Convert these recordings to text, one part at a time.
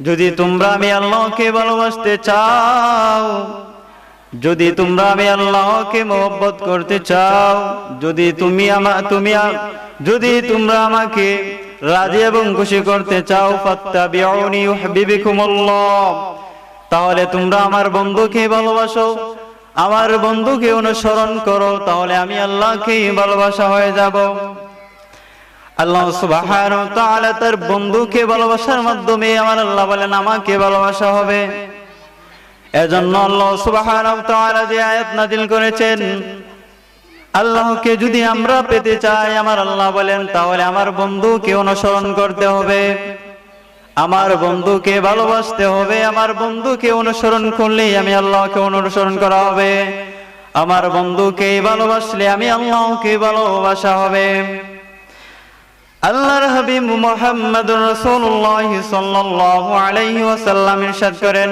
যদি তোমরা আমি আল্লাহকে ভালোবাসতে চাও, যদি তোমরা আমি আল্লাহকে মোহব্বত করতে চাও, যদি তুমি আমা, তুমি যদি তোমরা আমাকে রাজি এবং খুশি করতে চাও, ফাত্তাবিউনি ইউহিব্বুকুমুল্লাহ তাহলে তোমরা আমার বন্ধুকে ভালোবাসো। আমার বন্ধুকে অনুসরণ করো, তাহলে আমি আল্লাহকে ভালোবাসা হয়ে যাব। আল্লাহ সুবহানাহু ওয়া তাআলা তার বন্ধুকে ভালোবাসার মাধ্যমে আমার আল্লাহ বলেন, আমাকে ভালোবাসা হবে। এজন্য আল্লাহ সুবহানাহু ওয়া তাআলা যে আয়াত নাযিল করেছেন, আল্লাহকে যদি আমরা পেতে চাই, আমার আল্লাহ বলেন, তাহলে আমার বন্ধুকে অনুসরণ করতে হবে। আমার বন্ধুকে ভালোবাসতে হবে আমার বন্ধুকে অনুসরণ করলে আমি আল্লাহকে অনুসরণ করা হবে আমার বন্ধুকে ভালোবাসলে আমি আল্লাহকে ভালোবাসা হবে আল্লাহর হাবিব মুহাম্মদুর রাসূলুল্লাহ সাল্লাল্লাহু আলাইহি ওয়াসাল্লাম ইরশাদ করেন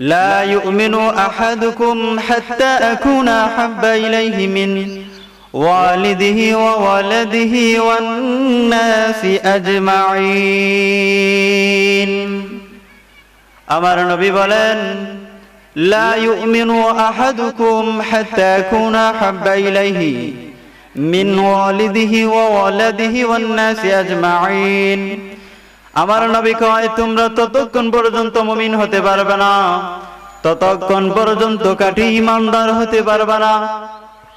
لا يؤمن أحدكم حتى أكون أحب إليه من والده وولده والناس أجمعين আমার নবী বলেন لا يؤمن أحدكم حتى أكون أحب إليه من والده وولده والناس أجمعين আমার নবী কয় তোমরা ততক্ষণ পর্যন্ত মুমিন হতে পারবে না ততক্ষণ পর্যন্ত কাটি ইমানদার হতে পারবে না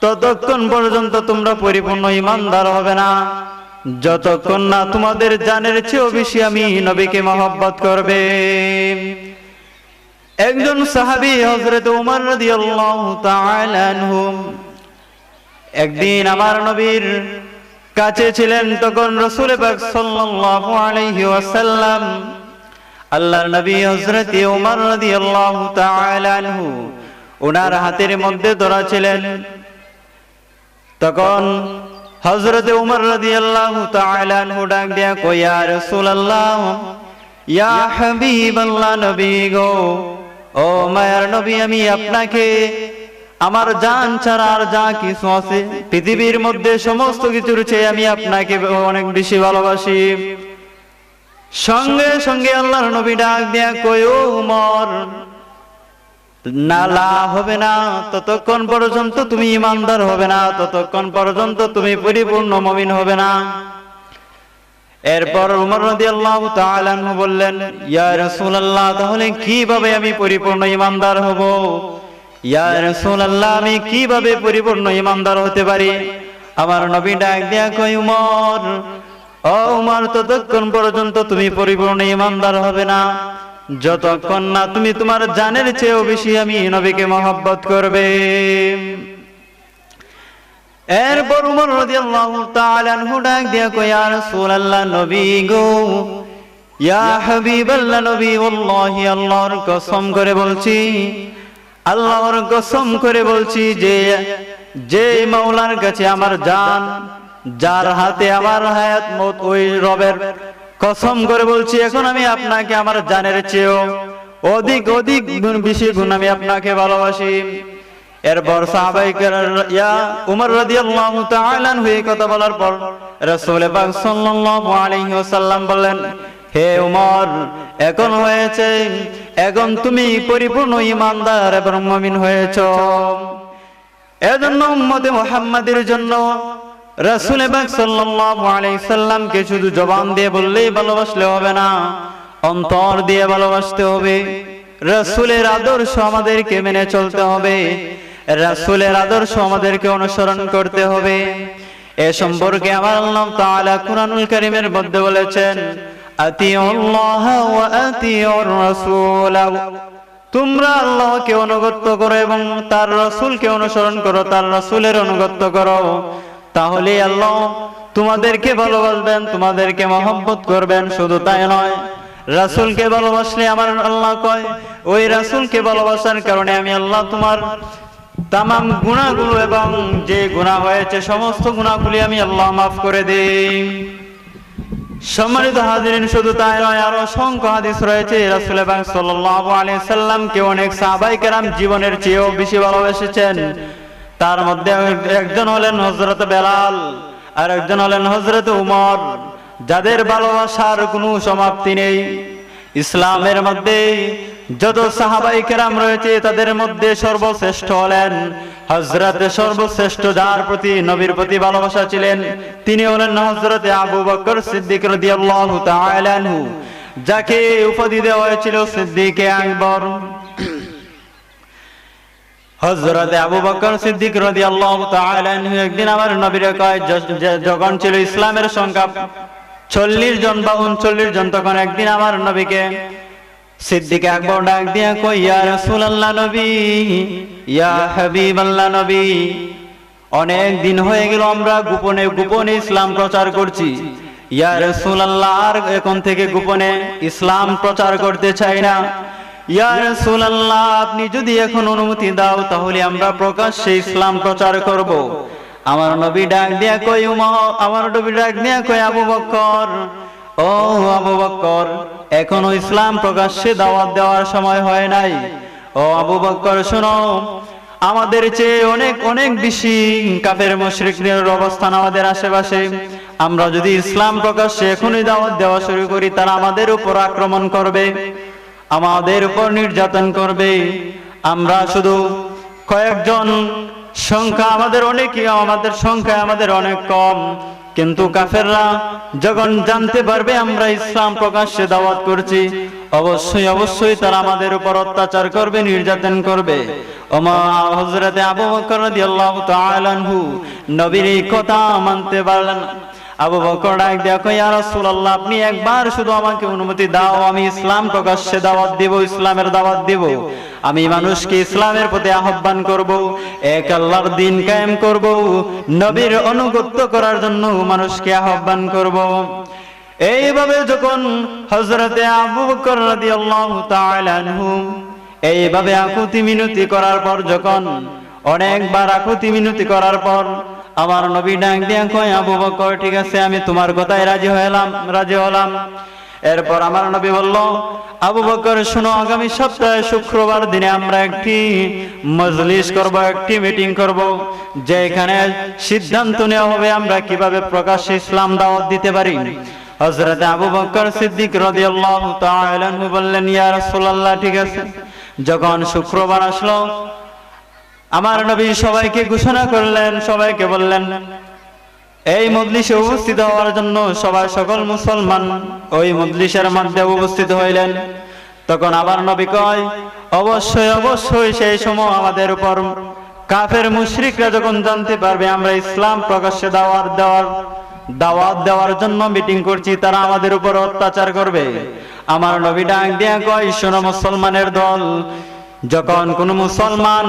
ততক্ষণ পর্যন্ত তোমরা পরিপূর্ণ ইমানদার হবে না। যতক্ষণ না তোমাদের জানের চেয়েও বেশি আমি নবীকে মহব্বত করবে। একজন সাহাবী হযরত উমর একদিন আমার নবীর কাছে ছিলেন, তখন রসুল ওয়াসাল্লাম আল্লাহর নবী হযরত ওমর রাদিয়াল্লাহু তাআলা আনহু ওনার হাতের মধ্যে ধরা ছিলেন। তখন হযরত ওমর রাদিয়াল্লাহু তাআলা আনহু ডাক দিয়া কই ইয়া রাসূলুল্লাহ, ইয়া হাবিবাল্লাহ নবী গো, ও মায়ার নবী, আমি আপনাকে, আমার জান ছাড়া আর যা কিছু আছে, পৃথিবীর মধ্যে সমস্ত কিছুর চেয়ে আমি আপনাকে অনেক বেশি ভালোবাসি। সঙ্গে সঙ্গে আল্লাহর নবী ডাক দিয়া কই ও উমর নালা হবে না, ততক্ষণ পর্যন্ত তুমি ইমানদার হবে না, ততক্ষণ পর্যন্ত তুমি পরিপূর্ণ মমিন হবে না। এরপর উমর তাআলা আনহু বললেন, ইয়া রাসূলুল্লাহ, তাহলে কীভাবে আমি পরিপূর্ণ ইমানদার হব? ইয়া রাসূলুল্লাহ, আমি কীভাবে পরিপূর্ণ ইমানদার হতে পারি? আমার নবী ডাক দিয়া কই উমর, ও উমর, ততক্ষণ পর্যন্ত তুমি পরিপূর্ণ ইমানদার হবে না। যতক্ষণ না তুমি তোমার জানের চেয়েও বেশি আমি নবীকে মহব্বত করবে। এরপর উমর রাদিয়াল্লাহু দিয়া ইয়া রাসূলুল্লাহ, নবী গো, ইয়া হাবিবাল্লাহ, নবী, ওয়াল্লাহি আল্লাহর কসম করে বলছি, আল্লাহর কসম করে বলছি যে যে মাওলার কাছে আমার জান, যার হাতে আমার হায়াত মত ওই রবের কসম করে বলছি, এখন আমি আপনাকে আমার জানের চেয়েও অধিক অধিক গুণ, বেশি গুণ আমি আপনাকে ভালোবাসি। এরপর উমর রাদিয়াল্লাহু তাআলা এই কথা বলার পর রাসূল পাক সাল্লাল্লাহু আলাইহি ওয়াসাল্লাম বললেন, হে উমর, এখন হয়েছে, এখন তুমি পরিপূর্ণ ইমানদার এবং মুমিন হয়েছো। এজন্য উম্মতে মুহাম্মাদের জন্য রাসূল পাক সাল্লাল্লাহু আলাইহি সাল্লামকে শুধু জবান দিয়ে বললেই ভালোবাসলে হবে না, অন্তর দিয়ে ভালোবাসতে হবে। রাসূলের আদর্শ আমাদেরকে মেনে চলতে হবে। রাসূলের আদর্শ আমাদেরকে অনুসরণ করতে হবে। এ সম্পর্কে আমার আল্লাহ তাআলা কুরআনুল কারীমের মধ্যে বলেছেন, আতিউল্লাহ ওয়া আতিউর রাসূল। তোমরা আল্লাহকে অনুগত করো এবং তার রাসূলকে অনুসরণ করো, তার রাসূলের অনুগত করো। তাহলে আল্লাহ তোমাদেরকে ভালোবাসবেন, তোমাদেরকে মহব্বত করবেন, শুধু তাই নয়। রাসূলকে ভালোবাসলে আমার আল্লাহ কয়, ওই রাসূলকে ভালোবাসার কারণে আমি আল্লাহ তোমার তামাম গুণাগুলো এবং যে গুণা হয়েছে সমস্ত গুণাগুলি আমি আল্লাহ মাফ করে দিই। সম্মানিত হাজিরিন, শুধু তাই নয়, আরও অসংখ্য হাদিস রয়েছে। রাসুল এবং সাল্লাল্লাহু আলাইহি সাল্লামকে অনেক সাহাবাই কেরাম জীবনের চেয়েও বেশি ভালোবেসেছেন। তার মধ্যে একজন হলেন হজরত বেলাল আর একজন হলেন হজরত উমর। যাদের ভালোবাসার কোনো সমাপ্তি নেই, ইসলামের মধ্যে যত সাহাবাই কেরাম রয়েছে, তাদের মধ্যে সর্বশ্রেষ্ঠ হলেন হজরত সর্বশ্রেষ্ঠ যার প্রতি নবীর প্রতি ভালোবাসা ছিলেন। তিনি হলেন হজরত আবু বকর সিদ্দিক রাদিয়াল্লাহু তাআলা যাকে উপাধি দেওয়া হয়েছিল সিদ্দিকে আকবর। হযরত আবু বকর সিদ্দিক তাআলা আনহু একদিন আমার নবীর কয় যখন ছিল ইসলামের সংখ্যা চল্লিশ জন বা উনচল্লিশ জন, তখন একদিন আমার নবীকে সিদ্দিক আকবর ডাক দিয়া কই ইয়া রাসূলুল্লাহ নবী, ইয়া হাবিবাল্লাহ নবী, অনেক দিন হয়ে গেল আমরা গোপনে গোপনে ইসলাম প্রচার করছি। ইয়া রাসূলুল্লাহ, আর এখন থেকে গোপনে ইসলাম প্রচার করতে চাই না। ইয়া রাসূলুল্লাহ, আপনি যদি এখন অনুমতি দাও, তাহলে আমরা প্রকাশ্যে ইসলাম প্রচার করব। আমার নবী ডাক দিয়া কই আমার নবী ডাক দিয়া কই আবু বকর ও আবু বকর এখনও ইসলাম প্রকাশ্যে দাওয়াত দেওয়ার সময় হয় নাই। ও আবু বকর শোনো, আমাদের চেয়ে অনেক অনেক বেশি কাফের মুশরিকদের অবস্থান আমাদের আশেপাশে। আমরা যদি ইসলাম প্রকাশ্যে এখনই দাওয়াত দেওয়া শুরু করি, তারা আমাদের উপর আক্রমণ করবে। আমাদের উপর নির্যাতন করবে। আমরা শুধু কয়েকজন সংখ্যা আমাদের অনেকই, আমাদের সংখ্যা আমাদের অনেক কম। কিন্তু কাফেররা যখন জানতে পারবে আমরা ইসলাম প্রকাশ্যে দাওয়াত করছি, অবশ্যই অবশ্যই তারা আমাদের উপর অত্যাচার করবে, নির্যাতন করবে। ওমা হযরতে আবু নবীর এই কথা মানতে পারলেন। আবু বকর ডাক দেখো ইয়া রাসূলুল্লাহ, আপনি একবার শুধু আমাকে অনুমতি দাও, আমি ইসলাম প্রকাশ্যে দাওয়াত দেব, ইসলামের দাওয়াত দেব। আমি মানুষকে ইসলামের প্রতি আহ্বান করব, এক আল্লাহর দিন কায়েম করব, নবীর অনুগত্য করার জন্য মানুষকে আহ্বান করব। এইভাবে যখন হযরতে আবু বকর রাদিয়াল্লাহু তাআলা আনহু এইভাবে আকুতি মিনতি করার পর, যখন অনেকবার আকুতি মিনতি করার পর আমার নবী ডাক দিয়া কয়, আবু বকর, ঠিক আছে, আমি তোমার কথায় রাজি হলাম রাজি হলাম। এরপর আমার নবী বলল, আবু বকর, শোনো, আগামী সপ্তাহে শুক্রবার দিনে আমরা একটি মজলিস করব, একটি মিটিং করব, যেখানে সিদ্ধান্ত নেওয়া হবে আমরা কীভাবে প্রকাশ ইসলাম দাওয়াত দিতে পারি। হযরত আবু বকর সিদ্দিক রাদিয়াল্লাহু তাআলা বললেন, ইয়া রাসূলুল্লাহ, ঠিক আছে। যখন শুক্রবার আসলো আমার নবী সবাইকে ঘোষণা করলেন, সবাইকে বললেন, এই মজলিসে উপস্থিত হওয়ার জন্য সবাই সকল মুসলমান ওই মজলিসের মধ্যে উপস্থিত হইলেন। তখন আবার নবী কয়, অবশ্যই অবশ্যই সেই সময় আমাদের উপর কাফের মুশরিকরা যখন জানতে পারবে আমরা ইসলাম প্রকাশ্যে দাওয়াত দেওয়ার দাওয়াত দেওয়ার জন্য মিটিং করছি, তারা আমাদের উপর অত্যাচার করবে। আমার নবী ডাক দিয়া কয়, শোনো মুসলমানের দল যখন কোন মুসলমান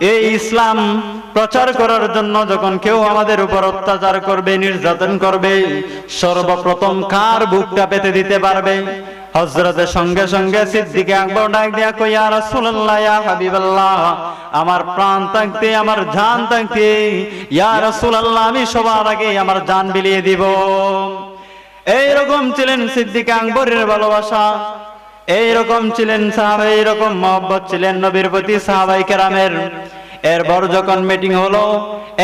এই ইসলাম প্রচার করার জন্য যখন কেউ আমাদের উপর অত্যাচার করবে, নির্যাতন করবে, সর্বপ্রথম কার বুকটা পেতে দিতে পারবে? হজরতের সঙ্গে সঙ্গে সিদ্দিকে আকবর ডাক দিয়া কই ইয়া রাসূলুল্লাহ, ইয়া হাবিবাল্লাহ, আমার প্রাণ থাকতে, আমার জান থাকতে, ইয়া রাসূলুল্লাহ, আমি সবার আগে আমার জান বিলিয়ে দিব। এইরকম ছিলেন সিদ্দিক আকবরের ভালোবাসা। এইরকম ছিলেন সাহাবা, এইরকম মহব্বত ছিলেন নবীর প্রতি সাহাবাই কেরামের। এরপর যখন মিটিং হলো,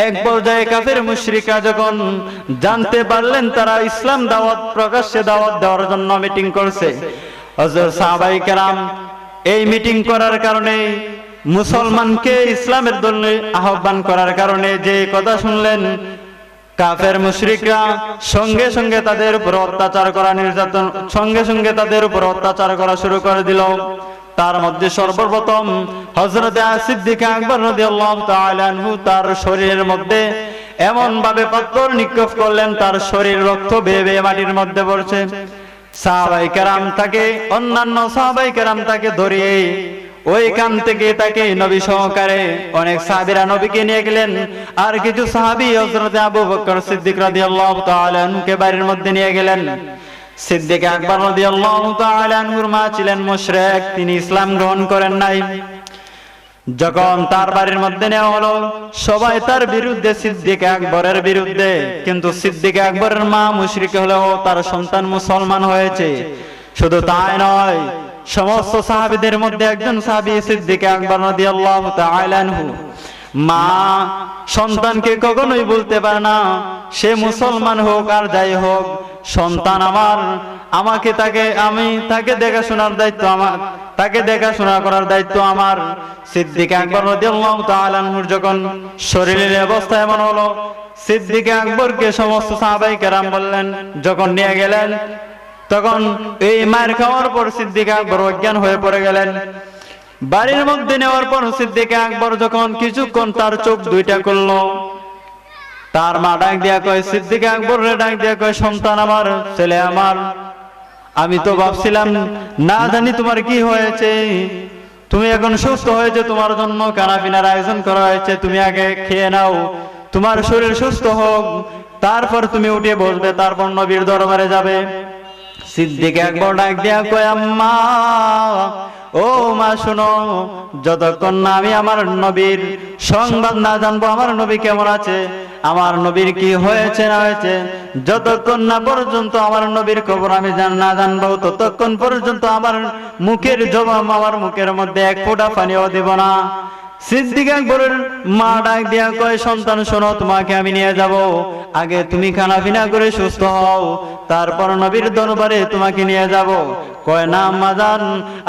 এক পর্যায়ে কাফের মুশরিকা যখন জানতে পারলেন তারা ইসলাম দাওয়াত, প্রকাশ্যে দাওয়াত দেওয়ার জন্য মিটিং করছে। সাহাবাই কেরাম এই মিটিং করার কারণে মুসলমানকে ইসলামের জন্য আহ্বান করার কারণে যে কথা শুনলেন কাফের মুশরিকরা সঙ্গে সঙ্গে তাদের উপর অত্যাচার করা নির্যাতন, সঙ্গে সঙ্গে তাদের উপর অত্যাচার করা শুরু করে দিল। তার মধ্যে সর্বপ্রথম হযরত সিদ্দিক আকবর রাদিয়াল্লাহু তাআলা তার শরীরের মধ্যে এমন ভাবে পাথর নিক্ষেপ করলেন, তার শরীর রক্ত বেয়ে বেয়ে মাটির মধ্যে পড়ছে। সাহাবাই কেরাম তাকে, অন্যান্য সাহাবাই কেরাম তাকে ধরিয়ে ওইখান থেকে তাকে নবী সহকারে অনেক সাহাবীরা নবীকে নিয়ে গেলেন। আর কিছু সাহাবী হযরত আবু বকর সিদ্দিক রাদিয়াল্লাহু তাআলা আনহুকে বাড়ির মধ্যে নিয়ে গেলেন। সিদ্দিক আকবর রাদিয়াল্লাহু তাআলা আনহুর মা ছিলেন মুশরিক, তিনি ইসলাম গ্রহণ করেন নাই। যখন তার বাড়ির মধ্যে নেওয়া হলো, সবাই তার বিরুদ্ধে সিদ্দিক আকবরের বিরুদ্ধে, কিন্তু সিদ্দিক আকবরের মা মুশরিক হলেও তার সন্তান মুসলমান হয়েছে। শুধু তাই নয় সমস্ত সাহাবীদের মধ্যে একজন সাহাবী সিদ্দিক আকবর রাদিয়াল্লাহু তাআলা আনহু। মা সন্তানকে কখনোই বলতে পারে না, সে মুসলমান হোক আর যাই হোক, সন্তান আমার, আমাকে তাকে, আমি তাকে দেখাশোনার দায়িত্ব আমার, তাকে দেখাশোনা করার দায়িত্ব আমার। সিদ্দিক আকবর রাদিয়াল্লাহু তাআলা যখন শরীরের অবস্থা এমন হলো, সিদ্দিক আকবরকে সমস্ত সাহাবাই কেরাম বললেন, যখন নিয়ে গেলেন তখন এই মায়ের খাওয়ার পর সিদ্দিক আকবর অজ্ঞান হয়ে পড়ে গেলেন। বাড়ির মধ্যে নেওয়ার পর সিদ্দিক আকবর যখন কিছুক্ষণ তার চোখ দুইটা করল তার মা ডাক দিয়া কয়, সিদ্দিক আকবর ডাক দিয়া কয়, সন্তান আমার, ছেলে আমার, আমি তো ভাবছিলাম, না জানি তোমার কি হয়েছে। তুমি এখন সুস্থ হয়েছে, তোমার জন্য কানা পিনার আয়োজন করা হয়েছে, তুমি আগে খেয়ে নাও, তোমার শরীর সুস্থ হোক, তারপর তুমি উঠে বসবে, তারপর নবীর দরবারে যাবে। সিদ্দিক একবার ডাক দিয়া কয়, আম্মা, ও মা, শোনো, যতক্ষণ না আমি আমার নবীর সংবাদ না জানব, আমার নবী কেমন আছে? আমার নবীর কি হয়েছে না হয়েছে? যতক্ষণ না পর্যন্ত আমার নবীর খবর আমি না জানব, ততক্ষণ পর্যন্ত আমার মুখের জবাব আমার মুখের মধ্যে এক ফোঁটা পানিও দিব না। সিদ্দিক আকবরের মা ডাক দিয়া কয়, সন্তান শোনো, তোমাকে আমি নিয়ে যাব। আগে তুমি খানা পিনা করে সুস্থ হও। তারপর নবীর দরবারে তোমাকে নিয়ে যাব। কয়, না, আম্মা যান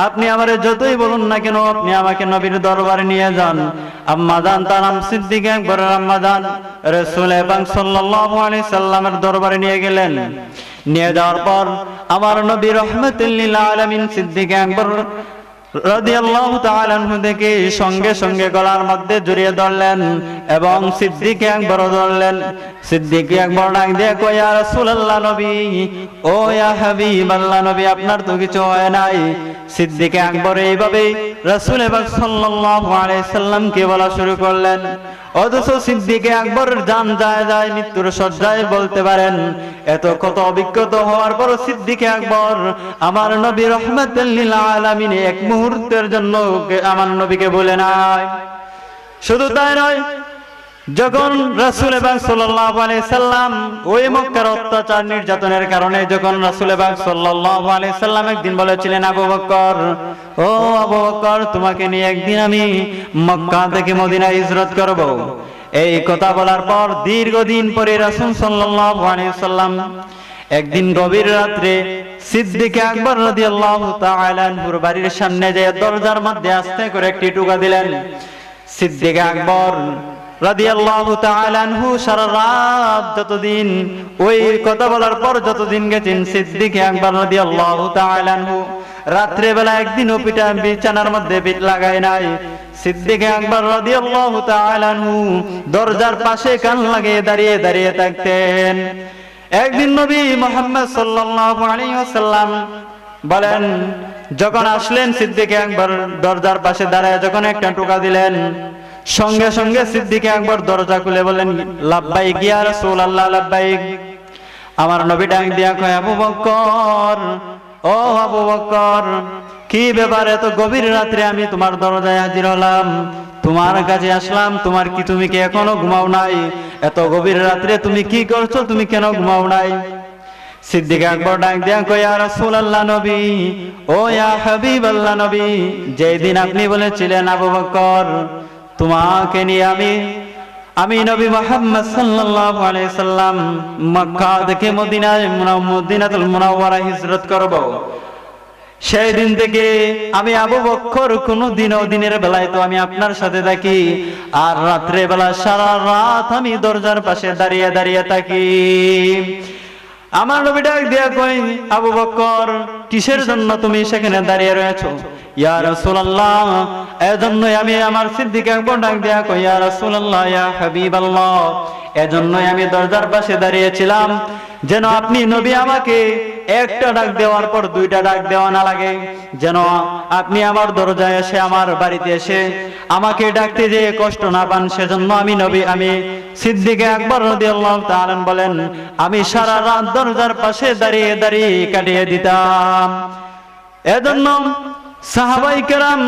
আপনি আমারে যতই বলুন না কেন, আপনি আমাকে নবীর দরবারে নিয়ে যান। আম্মা যান তার নাম সিদ্দিক আকবরের আম্মা যান রসুল এবং সাল্লাল্লাহু আলাইহি সাল্লামের দরবারে নিয়ে গেলেন। নিয়ে যাওয়ার পর, আমার নবী রহমতুল্লিল আলামিন সিদ্দিক আকবর সঙ্গে সঙ্গে গলার মধ্যে জড়িয়ে ধরলেন এবং সিদ্দিক আকবর ধরলেন। সিদ্দিক আকবর ডাক দিয়ে নবী, ও নবী, আপনার তো কিছু হয় নাই। সিদ্দিক আকবর এইভাবে রাসূল এবং সাল্লাল্লাহু বলা শুরু করলেন। অথচ সিদ্দিকে আকবর জান যায় যায়, মৃত্যুর সজ্জায় বলতে পারেন। এত কত অভিজ্ঞতা হওয়ার পর সিদ্দিকে আকবর আমার নবী রহমতুল্লিল আলামিন, এক মুহূর্তের জন্য আমার নবীকে বলে নাই। শুধু তাই নয়, যখন রাসূল এবং সাল্লাম ওই মক্কার অত্যাচার নির্যাতনের কারণে যখন রাসূল এবং সাল্লাম একদিন বলেছিলেন, আবু বকর ও আবু বকর তোমাকে নিয়ে একদিন আমি মক্কা থেকে মদিনায় হিজরত করব। এই কথা বলার পর দীর্ঘদিন পরে রাসুল সাল্লাল্লাহু আলাইহি সাল্লাম একদিন গভীর রাত্রে সিদ্দিক আকবর রাদিয়াল্লাহু তাআলা আনহুর বাড়ির সামনে যে দরজার মধ্যে আস্তে করে একটি টুকা দিলেন। সিদ্দিক আকবর কথা বলার পর যতদিন গেছেন রাত্রে পিঠা বিছানার মধ্যে পিঠ লাগায় নাই। সিদ্দিক আকবর রাদিয়াল্লাহু তাআলা দরজার পাশে কান লাগিয়ে দাঁড়িয়ে দাঁড়িয়ে থাকতেন। একদিন নবী মোহাম্মদ সাল্লাল্লাহু আলাইহি ওয়াসাল্লাম বলেন, যখন আসলেন সিদ্দিক একবার দরজার পাশে দাঁড়ায়, যখন একটা টোকা দিলেন, সঙ্গে সঙ্গে সিদ্দিক একবার দরজা খুলে বলেন, লাব্বাইক ইয়া রাসূলুল্লাহ, লাব্বাইক। আমার নবী ডাক দিয়া কয়, আবু বকর ও আবু বকর কি ব্যাপার, এত গভীর রাত্রে আমি তোমার দরজায় হাজির হলাম? তোমার কাছে আসলাম, তোমার কি তুমি কি এখনও ঘুমাও নাই? এত গভীর রাত্রে তুমি কি করছ, তুমি কেন ঘুমাও নাই? সিদ্দিক আকবর ডাক দিয়া কয়, ইয়া রাসূলুল্লাহ নবী, ও ইয়া হাবিবাল্লাহ নবী যেই দিন আপনি বলেছিলেন আবু বকর, তোমাকে নিয়ে আমি আমি নবী মুহাম্মদ সাল্লাল্লাহু আলাইহি সাল্লাম মক্কা থেকে মদিনায় মুনা- মদিনাতুল মুনাওয়ারা হিজরত করব। সেই দিন থেকে আমি আবু বক্ষর কোনো দিনও দিনের বেলায় তো আমি আপনার সাথে থাকি। আর রাত্রে বেলা সারা রাত আমি দরজার পাশে দাঁড়িয়ে দাঁড়িয়ে থাকি। আমার নবী ডাক দিয়া কই আবু বকর কিসের জন্য তুমি সেখানে দাঁড়িয়ে রয়েছো? ইয়া রাসূলুল্লাহ, এজন্যই আমি আমার সিদ্দিক আকবর ডাক দিয়া কই, ইয়া রাসূলুল্লাহ, ইয়া হাবিবাল্লাহ, এজন্যই আমি দরজার পাশে দাঁড়িয়েছিলাম। যেন আপনি নবী আমাকে একটা ডাক দেওয়ার পর দুইটা ডাক দেওয়া না লাগে। যেন আপনি আমার দরজায় এসে, আমার বাড়িতে এসে আমাকে ডাকতে যে কষ্ট না পান, সেজন্য আমি নবী, আমি সিদ্দিকে আকবর রাদিয়াল্লাহু তাআলা বলেন, আমি সারা রাত দরজার পাশে দাঁড়িয়ে দাঁড়িয়ে কাটিয়ে দিতাম। এজন্য সাহাবাই কেরাম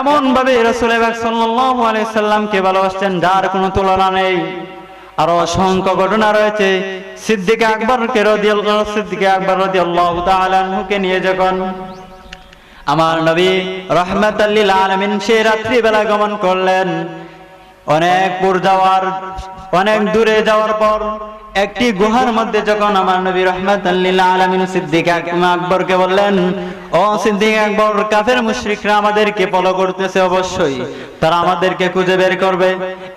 এমন ভাবে রাসূল সাল্লামকে ভালোবাসতেন, যার কোনো তুলনা নেই। আরও অসংখ্য ঘটনা রয়েছে। সিদ্দিক আকবরকে সিদ্দিক আকবর নিয়ে যখন আমার নবী রহমাতাল্লিল আলামিন সে রাত্রি বেলা গমন করলেন, অনেক দূর যাওয়ার অনেক দূরে যাওয়ার পর একটি গুহার মধ্যে যখন আমার নবী রহমাতুল্লিল আলামিন সিদ্দিক আকবর আকবরকে বললেন, ও সিদ্দিক আকবর, কাফের মুশরিকরা আমাদেরকে ফলো করতেছে অবশ্যই। তারা আমাদেরকে খুঁজে বের করবে।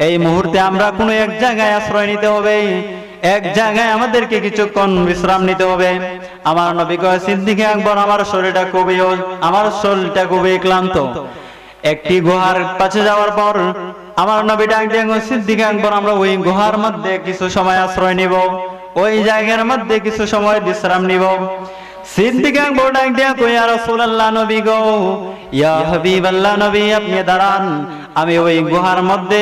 এই মুহূর্তে আমরা কোনো এক জায়গায় আশ্রয় নিতে হবে। এক জায়গায় আমাদেরকে কিছুক্ষণ বিশ্রাম নিতে হবে। আমার নবী কয়, সিদ্দিক আকবর, আমার শরীরটা খুবই, আমার শরীরটা খুবই ক্লান্ত। একটি গুহার কাছে যাওয়ার পর আমার নবী ডাক দিয়ে সিদ্দিক আকবর আমরা ওই গুহার মধ্যে কিছু সময় আশ্রয় নিব। ওই জায়গার মধ্যে কিছু সময় বিশ্রাম নিব। সিদ্দিক আকবর ডাক দিয়ে কই আর রাসূলুল্লাহ নবী গো, ইয়া হাবিবাল্লাহ নবী, আপনি দাঁড়ান। আমি ওই গুহার মধ্যে,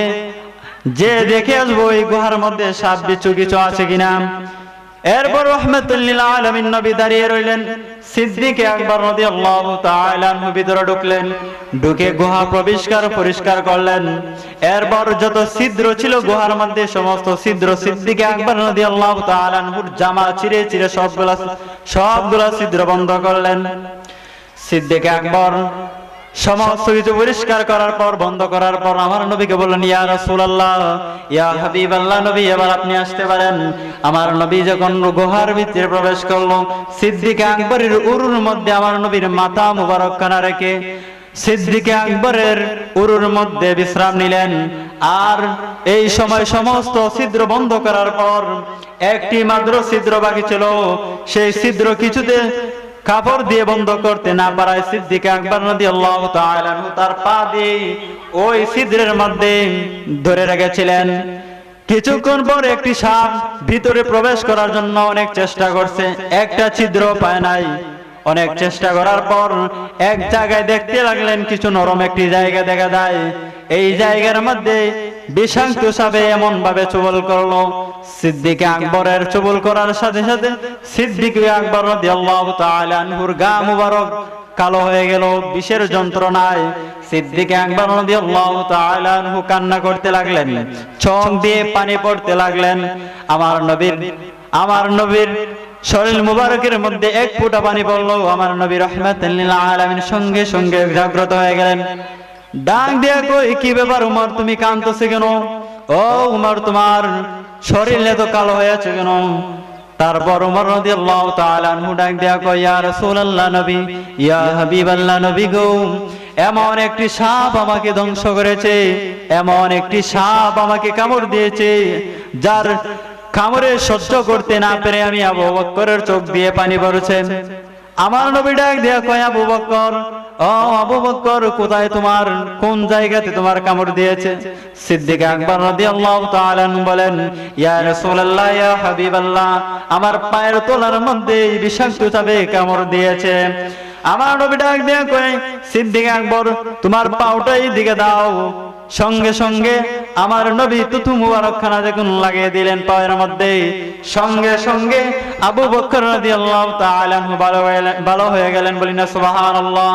যে দেখে আসব, ওই গুহার মধ্যে সাপ, বিচ্ছু কিছু আছে কিনা? এরপর রইলেন। আনহু ভিতরে ঢুকলেন, ঢুকে পরিষ্কার করলেন। এরপর যত ছিদ্র ছিল গুহার মধ্যে, সমস্ত ছিদ্র তাআলা আনহুর জামা চিরে চিরে সবগুলা সবগুলা ছিদ্র বন্ধ করলেন। সিদ্দিকে আকবর সমস্ত কিছু পরিষ্কার করার পর, বন্ধ করার পর আমার নবীকে বললেন, ইয়া রাসূলুল্লাহ, ইয়া হাবিবাল্লাহ, নবী, এবার আপনি আসতে পারেন। আমার নবী যখন গুহার ভিতরে প্রবেশ করল, সিদ্দিক আকবরের উরুর মধ্যে আমার নবীর মাথা মুবারক খানা রেখে সিদ্দিকে আকবরের উরুর মধ্যে বিশ্রাম নিলেন। আর এই সময় সমস্ত ছিদ্র বন্ধ করার পর একটি মাত্র ছিদ্র বাকি ছিল। সেই ছিদ্র কিছুতে কাপড় দিয়ে বন্ধ করতে না পারায় সিদ্দিক আকবর নদী আল্লাহ তার পা দিয়ে ওই ছিদ্রের মধ্যে ধরে রেখেছিলেন। কিছুক্ষণ পর একটি সাপ ভিতরে প্রবেশ করার জন্য অনেক চেষ্টা করছে, একটা ছিদ্র পায় নাই। অনেক চেষ্টা করার পর এক জায়গায় দেখতে লাগলেন কিছু নরম একটি জায়গা দেখা যায়। এই জায়গার মধ্যে বিষাক্ত সাপে এমন ভাবে চুবল করল। সিদ্দিক আকবরের চুবল করার সাথে সাথে সিদ্দিক আকবর রাদিয়াল্লাহু গা মুবারক কালো হয়ে গেল, বিষের যন্ত্রণায়। সিদ্দিক আকবর রাদিয়াল্লাহু তাআলা আনহু কান্না করতে লাগলেন, চোখ দিয়ে পানি পড়তে লাগলেন। আমার নবীর আমার নবীর শরীর মুবারকের মধ্যে এক ফোঁটা পানি পড়ল। আমার নবী রহমাতুল্লিল আলামিন সঙ্গে সঙ্গে জাগ্রত হয়ে গেলেন। ডাক দিয়া কই, কি ব্যাপার উমর, তুমি কাঁদতেছে কেন? ও উমর, তোমার শরীর এত কালো হয়ে আছে কেন? তারপর উমর রাদিয়াল্লাহু তাআলা আনহু ডাক দিয়া কই ইয়া রাসূলুল্লাহ নবী, ইয়া হাবিবাল্লাহ নবী গো, এমন একটি সাপ আমাকে ধ্বংস করেছে, এমন একটি সাপ আমাকে কামড় দিয়েছে, যার কামড়ে সহ্য করতে না পেরে আমি আবু বক্করের চোখ দিয়ে পানি পড়ছে। আমার নবী ডাক দিয়া কয়, আবু বক্কর, ও আবু বক্কর, কোথায় তোমার, কোন জায়গাতে তোমার কামড় দিয়েছে? সিদ্দিক আকবর রাদিয়াল্লাহু তাআলা বলেন, ইয়া রাসূলুল্লাহ, ইয়া হাবিবাল্লাহ, আমার পায়ের তলার মধ্যে এই বিষাক্ত সাপে কামড় দিয়েছে। আমার নবী ডাক দিয়া কয়, সিদ্দিক আকবর, তোমার পাউটাই দিকে দাও। সঙ্গে সঙ্গে আমার নবী তুতু মুবারক খানা দেখুন লাগিয়ে দিলেন পায়ের মধ্যে। সঙ্গে সঙ্গে আবু বকর রাদিয়াল্লাহু তাআলা ভালো হয়ে গেলেন বলিনা সুবহানাল্লাহ।